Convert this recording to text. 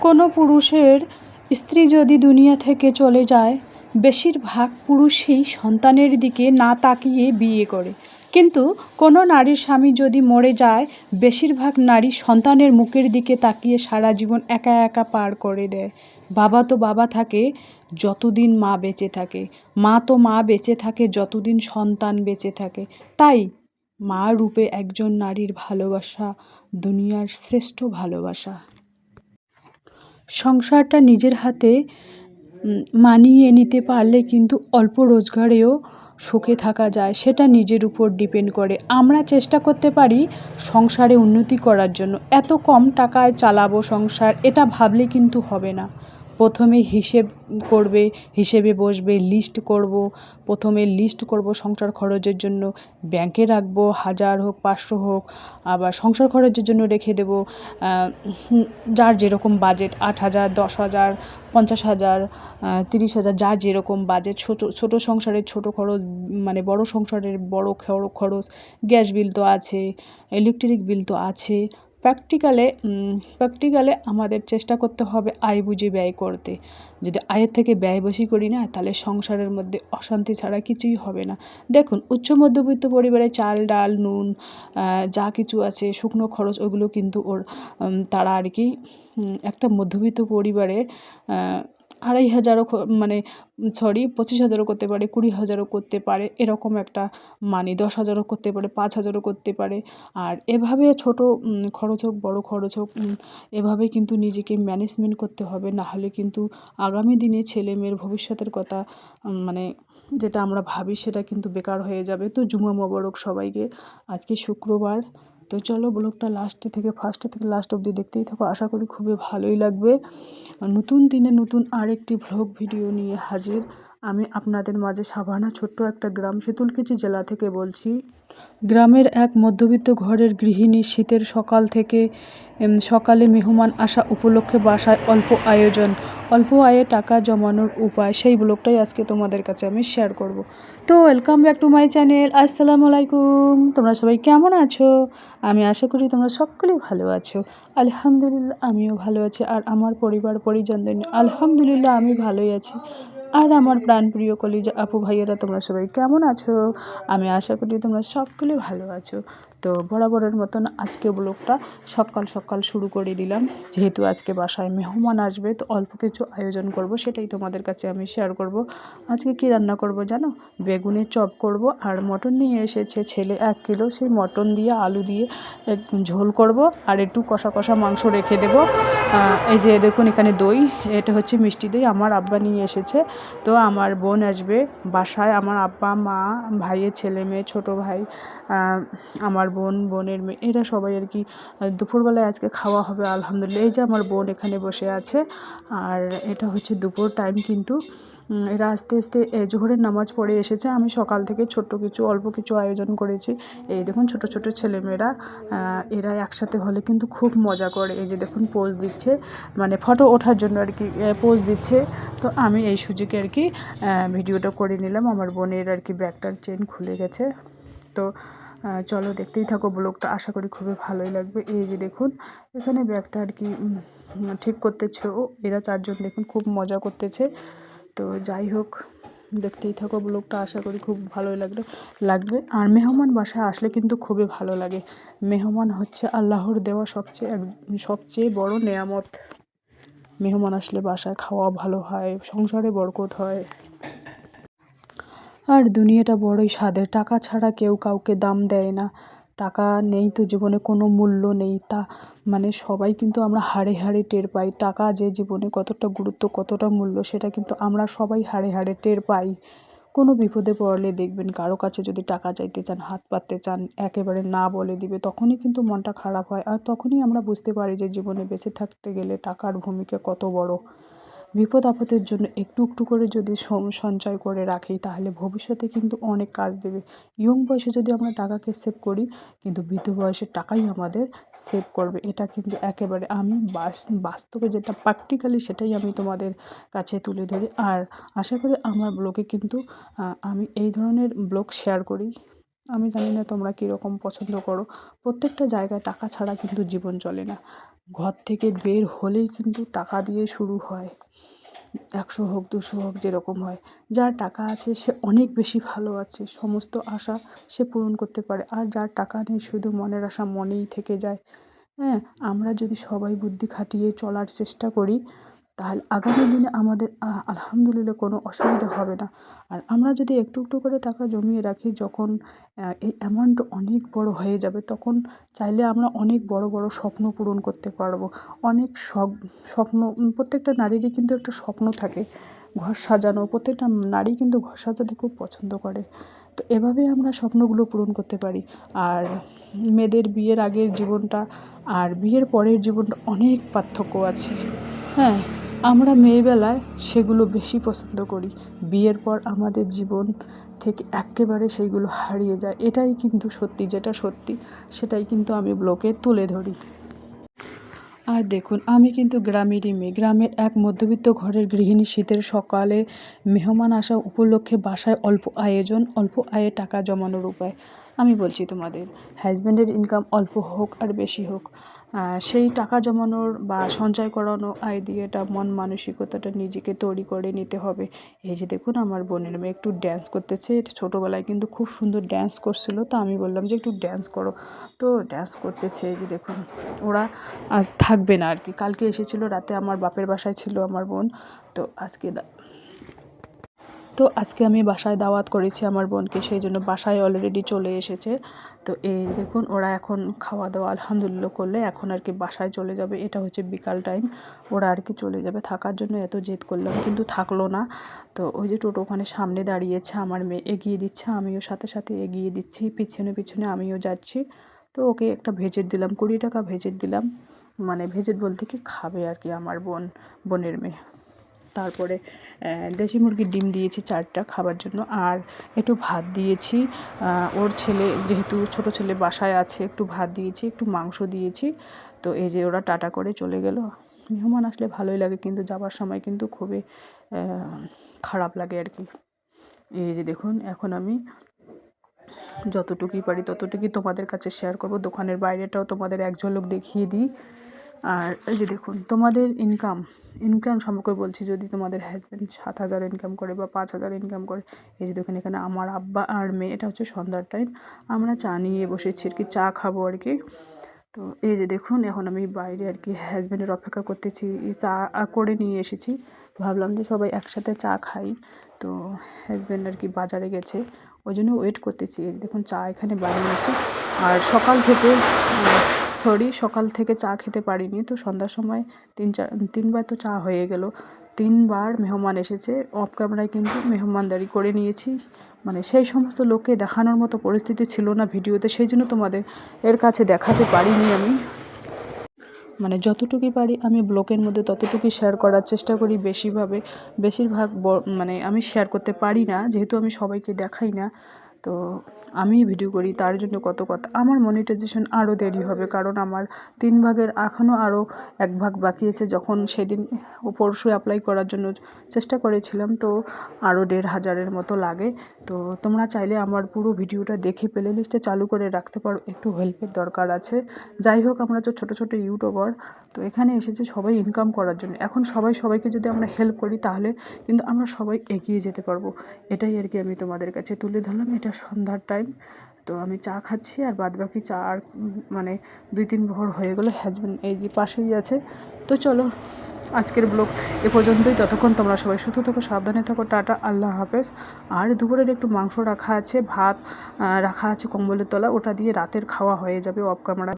কোনো পুরুষের স্ত্রী যদি দুনিয়া থেকে চলে যায়, বেশিরভাগ পুরুষই সন্তানের দিকে না তাকিয়ে বিয়ে করে। কিন্তু কোনো নারীর স্বামী যদি মরে যায়, বেশিরভাগ নারী সন্তানের মুখের দিকে তাকিয়ে সারা জীবন একা একা পার করে দেয়। বাবা তো বাবা থাকে, যতদিন মা বেঁচে থাকে। মা তো মা বেঁচে থাকে, যতদিন সন্তান বেঁচে থাকে। তাই মা রূপে একজন নারীর ভালোবাসা দুনিয়ার শ্রেষ্ঠ ভালোবাসা। সংসারটা নিজের হাতে মানিয়ে নিতে পারলে কিন্তু অল্প রোজগারেও সুখে থাকা যায়। সেটা নিজের উপর ডিপেন্ড করে। আমরা চেষ্টা করতে পারি সংসারে উন্নতি করার জন্য। এত কম টাকায় চালাবো সংসার, এটা ভাবলে কিন্তু হবে না। প্রথমে হিসেব করবে, হিসেবে বসবে লিস্ট করব, প্রথমে লিস্ট করব সংসার খরচের জন্য। ব্যাংকে রাখব, হাজার হোক, পাঁচশো হোক, আবার সংসার খরচের জন্য রেখে দেবো যার যেরকম বাজেট আট হাজার, দশ হাজার, পঞ্চাশ হাজার তিরিশ হাজার, যার যেরকম বাজেট ছোটো ছোটো সংসারের ছোটো খরচ মানে বড় সংসারের বড় খর- খরচ গ্যাস বিল তো আছে ইলেকট্রিক বিল তো আছে প্র্যাকটিক্যালে প্র্যাকটিক্যালে আমাদের চেষ্টা করতে হবে আয় বুঝে ব্যয় করতে। যদি আয়ের থেকে ব্যয় বেশি করি না তাহলে সংসারের মধ্যে অশান্তি ছাড়া কিছুই হবে না। দেখুন উচ্চ মধ্যবিত্ত পরিবারে চাল ডাল নুন যা কিছু আছে শুকনো খরচ ওগুলো কিন্তু ওর তারা আর কি একটা মধ্যবিত্ত পরিবারে আহ, আড়াই হাজারও মানে সরি পঁচিশ হাজারও করতে পারে, কুড়ি হাজারও করতে পারে, এরকম একটা মানে দশ হাজারও করতে পারে, পাঁচ হাজারও করতে পারে। আর এভাবে ছোট খরচ হোক, বড় খরচ হোক এভাবে কিন্তু নিজেকে ম্যানেজমেন্ট করতে হবে। না হলে কিন্তু আগামী দিনে ছেলে মেয়ের ভবিষ্যতের কথা মানে যেটা আমরা ভাবি সেটা কিন্তু বেকার হয়ে যাবে। তো জুমা মোবারক সবাইকে। আজকে শুক্রবার। তো চলো ব্লগটা লাস্টে থেকে ফার্স্টে থেকে লাস্ট অবধি দেখতেই থাকো। আশা করি খুবই ভালোই লাগবে। নতুন দিনে নতুন আরেকটি ভ্লগ ভিডিও নিয়ে হাজির। আমি আপনাদের মাঝে সাভানা ছোট্ট একটা গ্রাম শীতলকুচি জেলা থেকে বলছি। গ্রামের এক মধ্যবিত্ত ঘরের গৃহিণী শীতের সকাল থেকে সকালে মেহমান আসা উপলক্ষে বাসায় অল্প আয়োজন, অল্প আয়ে টাকা জমানোর উপায় সেই ব্লগটাই আজকে তোমাদের কাছে আমি শেয়ার করব। তো welcome back to my channel আসসালামু আলাইকুম, তোমরা সবাই কেমন আছো? আমি আশা করি তোমরা সকলেই ভালো আছো। আলহামদুলিল্লাহ, আমিও ভালো আছি, আর আমার পরিবার পরিজনদের আলহামদুলিল্লাহ, আমি ভালোই আছি। আর আমার প্রাণপ্রিয় কলিজা আপু, ভাইয়েরা, তোমরা সবাই কেমন আছো? আমি আশা করি তোমরা সকলে ভালো আছো। তো বরাবরের মতন আজকে ব্লগটা সকাল সকাল শুরু করে দিলাম। যেহেতু আজকে বাসায় মেহমান আসবে, তো অল্প কিছু আয়োজন করব, সেটাই তোমাদের কাছে আমি শেয়ার করব। আজকে কি রান্না করব জানো? বেগুনের চপ করব আর মটন নিয়ে এসেছে ছেলে এক কিলো। সেই মটন দিয়ে, আলু দিয়ে ঝোল করব আর একটু কষা কষা মাংস রেখে দেব। এই যে দেখুন এখানে দই, এটা হচ্ছে মিষ্টি দই। আমার আব্বা নিয়ে এসেছে। তো আমার বোন আসবে বাসায়, আমার আব্বা মা, ভাইয়ের ছেলে মেয়ে, ছোটো ভাই আমার বোন, বোনের মেয়ে, এরা সবাই আর কি দুপুরবেলায় আজকে খাওয়া হবে, আলহামদুলিল্লাহ। এই যে আমার বোন এখানে বসে আছে, আর এটা হচ্ছে দুপুর টাইম কিন্তু এরা আস্তে আস্তে জোহরের নামাজ পড়ে এসেছে। আমি সকাল থেকে ছোট্ট কিছু, অল্প কিছু আয়োজন করেছি। এই দেখুন, ছোট ছোট ছেলেমেয়েরা এরা একসাথে হলে কিন্তু খুব মজা করে। এই যে দেখুন, পোজ দিচ্ছে মানে ফটো ওঠার জন্য আর কি পোজ দিচ্ছে। তো আমি এই সুযোগে আর কি ভিডিওটা করে নিলাম। আমার বোনের আর কি ব্যাগটার চেন খুলে গেছে। তো চলো দেখতেই থাকো ব্লগটা। আশা করি খুবই ভালোই লাগবে। এই যে দেখুন, এখানে ব্যাগটা আর কি ঠিক করতেছে ও। এরা চারজন দেখুন, খুব মজা করতেছে। তো যাই হোক, দেখতেই থাকো ব্লগটা, আশা করি খুব ভালোই লাগবে লাগবে। আর মেহমান বাসায় আসলে কিন্তু খুবই ভালো লাগে। মেহমান হচ্ছে আল্লাহর দেওয়া সবচেয়ে এক, সবচেয়ে বড় নেয়ামত। মেহমান আসলে বাসায় খাওয়া ভালো হয়, সংসারে বরকত হয়। আর দুনিয়াটা বড়ই স্বাদের, টাকা ছাড়া কেউ কাউকে দাম দেয় না। টাকা নেই তো জীবনে কোনো মূল্য নেই। তা মানে সবাই কিন্তু আমরা হাড়ে হাড়ে টের পাই। টাকা যে জীবনে কতটা গুরুত্ব, কতটা মূল্য, সেটা কিন্তু আমরা সবাই হাড়ে হাড়ে টের পাই। কোনো বিপদে পড়লে দেখবেন কারও কাছে যদি টাকা চাইতে চান, হাত পাততে চান, একেবারে না বলে দিবে, তখনই কিন্তু মনটা খারাপ হয়। আর তখনই আমরা বুঝতে পারি যে জীবনে বেঁচে থাকতে গেলে টাকার ভূমিকা কত বড়। বিপদ আপদের জন্য একটু একটু করে যদি সঞ্চয় করে রাখি, তাহলে ভবিষ্যতে কিন্তু অনেক কাজ দেবে। ইয়ং বয়সে যদি আমরা টাকাকে সেভ করি, কিন্তু বৃদ্ধ বয়সে টাকাই আমাদের সেভ করবে। এটা কিন্তু একেবারে আমি বাস্তবে যেটা প্র্যাকটিক্যালি সেটাই আমি তোমাদের কাছে তুলে ধরি। আর আশা করি আমার ব্লগে কিন্তু আমি এই ধরনের ব্লগ শেয়ার করি। আমি জানি না তোমরা কীরকম পছন্দ করো। প্রত্যেকটা জায়গায় টাকা ছাড়া কিন্তু জীবন চলে না। ঘর থেকে বের হলেই কিন্তু টাকা দিয়ে শুরু হয়। একশো হোক, দুশো হোক, যেরকম হয়। যার টাকা আছে, সে অনেক বেশি ভালো আছে। সমস্ত আশা সে পূরণ করতে পারে। আর যার টাকা নেই, শুধু মনের আশা মনেই থেকে যায়। হ্যাঁ আমরা যদি সবাই বুদ্ধি খাটিয়ে চলার চেষ্টা করি তাহলে আগামী দিনে আমাদের আলহামদুলিল্লাহ কোনো অসুবিধা হবে না। আর আমরা যদি একটু একটু করে টাকা জমিয়ে রাখি, যখন এই অ্যামাউন্ট অনেক বড় হয়ে যাবে, তখন চাইলে আমরা অনেক বড় বড় স্বপ্ন পূরণ করতে পারব। অনেক সব, স্বপ্ন প্রত্যেকটা নারীরই কিন্তু একটা স্বপ্ন থাকে ঘর সাজানো। প্রত্যেকটা নারী কিন্তু ঘর সাজাতে খুব পছন্দ করে। তো এভাবেই আমরা স্বপ্নগুলো পূরণ করতে পারি। আর মেয়েদের বিয়ের আগের জীবনটা আর বিয়ের পরের জীবনটা অনেক পার্থক্য আছে। হ্যাঁ। আমরা মেয়েবেলায় সেগুলো বেশি পছন্দ করি। বিয়ের পর আমাদের জীবন থেকে একেবারে সেইগুলো হারিয়ে যায়। এটাই কিন্তু সত্যি, যেটা সত্যি, সেটাই কিন্তু আমি ব্লকে তুলে ধরি। আর দেখুন, আমি কিন্তু গ্রামেরই মেয়ে। গ্রামের এক মধ্যবিত্ত ঘরের গৃহিণী শীতের সকালে মেহমান আসা উপলক্ষে বাসায় অল্প আয়োজন, অল্প আয়ে টাকা জমানোর উপায়। আমি বলছি তোমাদের হাজব্যান্ডের ইনকাম অল্প হোক আর বেশি হোক সেই টাকা জমানোর বা সঞ্চয় করানো এটা মন মানসিকতাটা নিজেকে তৈরি করে নিতে হবে। এই যে দেখুন, আমার বোনের মেয়ে একটু ড্যান্স করতেছে। ছোটোবেলায় কিন্তু খুব সুন্দর ড্যান্স করছিল। তো আমি বললাম যে, একটু ড্যান্স করো। তো ড্যান্স করতেছে। এই যে দেখুন, ওরা থাকবে না আর কি। কালকে এসেছিল, রাতে আমার বাপের বাসায় ছিল আমার বোন। তো আজকে তো আজকে আমি বাসায় দাওয়াত করেছি আমার বোনকে, সেই জন্য বাসায় অলরেডি চলে এসেছে। তো এই দেখুন, ওরা এখন খাওয়া দাওয়া আলহামদুলিল্লাহ করলে এখন আর কি বাসায় চলে যাবে। এটা হচ্ছে বিকাল টাইম ওরা আর কি চলে যাবে। থাকার জন্য এত জেদ করলাম, কিন্তু থাকল না। তো ওই যে টোটো ওখানে সামনে দাঁড়িয়েছে, আমার মেয়ে এগিয়ে দিচ্ছে, আমিও সাথে সাথে এগিয়ে দিচ্ছি। পিছনে পিছনে আমিও যাচ্ছি। তো ওকে একটা ভেজেট দিলাম, কুড়ি টাকা ভেজেট দিলাম। মানে ভেজেট বলতে কি খাবে আর কি আমার বোন, বোনের মেয়ে। তারপরে দেশি মুরগির ডিম দিয়েছি চারটা খাবার জন্য। আর একটু ভাত দিয়েছি। ওর ছেলে, যেহেতু ছোট ছেলে বাসায় আছে, একটু ভাত দিয়েছি, একটু মাংস দিয়েছি। তো এই যে ওরা টাটা করে চলে গেল। মেহমান আসলে ভালোই লাগে, কিন্তু যাবার সময় কিন্তু খুবই খারাপ লাগে আর কি। এই যে দেখুন, এখন আমি যতটুকুই পারি ততটুকুই তোমাদের কাছে শেয়ার করব। দোকানের বাইরেটাও তোমাদের এক ঝলক দেখিয়ে দিই। আর এই যে দেখুন, তোমাদের ইনকাম ইনকাম সম্পর্কে বলছি, যদি তোমাদের হাজব্যান্ড সাত হাজার ইনকাম করে বা পাঁচ হাজার ইনকাম করে, এই যে দেখুন এখানে আমার আব্বা আর মেয়ে, এটা হচ্ছে সন্ধ্যার টাইম আমরা চা নিয়ে বসেছি আর কি, চা খাব আর কি। তো এই যে দেখুন, এখন আমি বাইরে আর কি হাজব্যান্ডের অপেক্ষা করতেছি চা করে নিয়ে এসেছি। ভাবলাম যে সবাই একসাথে চা খাই, তো হাজব্যান্ড আর কি বাজারে গেছে, ওই জন্য ওয়েট করতেছি। দেখুন, চা এখানে বানিয়েছি আর সকাল থেকে সরি, সকাল থেকে চা খেতে পারিনি। তো সন্ধ্যার সময় তিন চার, তিনবার তো চা হয়ে গেল। তিনবার মেহমান এসেছে। অফ ক্যামেরায় কিন্তু মেহমানদারি করে নিয়েছি। মানে সেই সমস্ত লোককে দেখানোর মতো পরিস্থিতি ছিল না ভিডিওতে, সেই জন্য তোমাদের এর কাছে দেখাতে পারিনি আমি। মানে যতটুকুই পারি আমি ব্লগের মধ্যে ততটুকুই শেয়ার করার চেষ্টা করি বেশিভাবে। বেশিরভাগ মানে আমি শেয়ার করতে পারি না, যেহেতু আমি সবাইকে দেখাই না। তো আমি ভিডিও করি, তার জন্য কত কথা। আমার মনিটাইজেশন আরও দেরি হবে, কারণ আমার তিন ভাগের এখনও আরও এক ভাগ বাকি আছে। যখন সেদিন ও পরশু অ্যাপ্লাই করার জন্য চেষ্টা করেছিলাম, তো আরও দেড় হাজারের মতো লাগে। তো তোমরা চাইলে আমার পুরো ভিডিওটা দেখে প্লে লিস্টে চালু করে রাখতে পারো, একটু হেল্পের দরকার আছে। যাই হোক, আমরা তো ছোটো ছোটো ইউটিউবার তো এখানে এসেছে সবাই ইনকাম করার জন্য। এখন সবাই সবাইকে যদি আমরা হেল্প করি, তাহলে কিন্তু আমরা সবাই এগিয়ে যেতে পারব। এটাই আর কি আমি তোমাদের কাছে তুলে ধরলাম, এটা সন্ধ্যার টাইম তো আমি চা খাচ্ছি আর বাদ বাকি চা আর মানে দুই তিন ভোর হয়ে গেলো হাজব্যান্ড এই যে পাশেই আছে। তো চলো, আজকের ব্লগ এ পর্যন্তই। ততক্ষণ তোমরা সবাই সুস্থ থাকো, সাবধানে থাকো, টাটা, আল্লাহ হাফেজ। আর দুপুরের একটু মাংস রাখা আছে, ভাত রাখা আছে কম্বলের তলা, ওটা দিয়ে রাতের খাওয়া হয়ে যাবে অফ ক্যামেরা